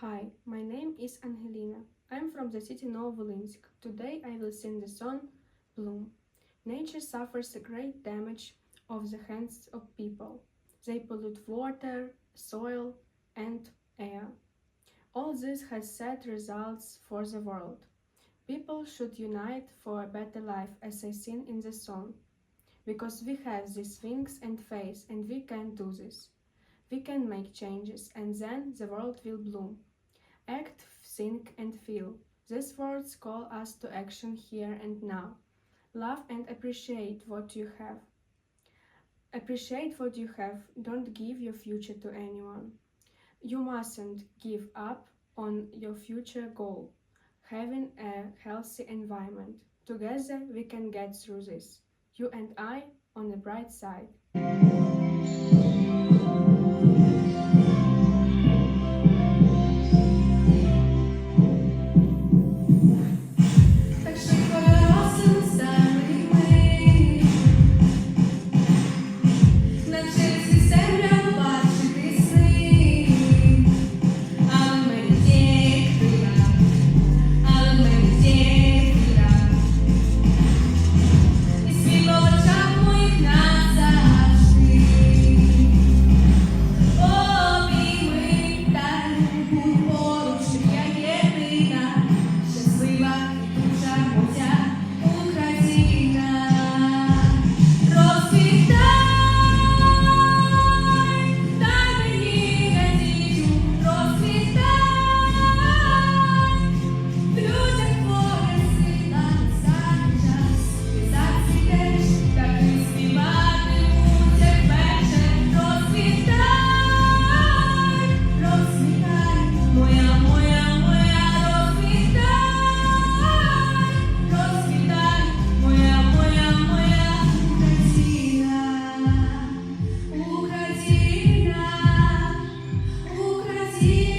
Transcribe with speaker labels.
Speaker 1: Hi, my name is Angelina. I'm from the city Novolinsk. Today I will sing the song Bloom. Nature suffers a great damage of the hands of people. They pollute water, soil, and air. All this has sad results for the world. People should unite for a better life, as I sing in the song. Because we have these wings and faith, and we can do this. We can make changes, and then the world will bloom. Act, think, and feel. These words call us to action here and now. Love and appreciate what you have. Appreciate what you have. Don't give your future to anyone. You mustn't give up on your future goal, having a healthy environment. Together we can get through this. You and I on the bright side.
Speaker 2: see.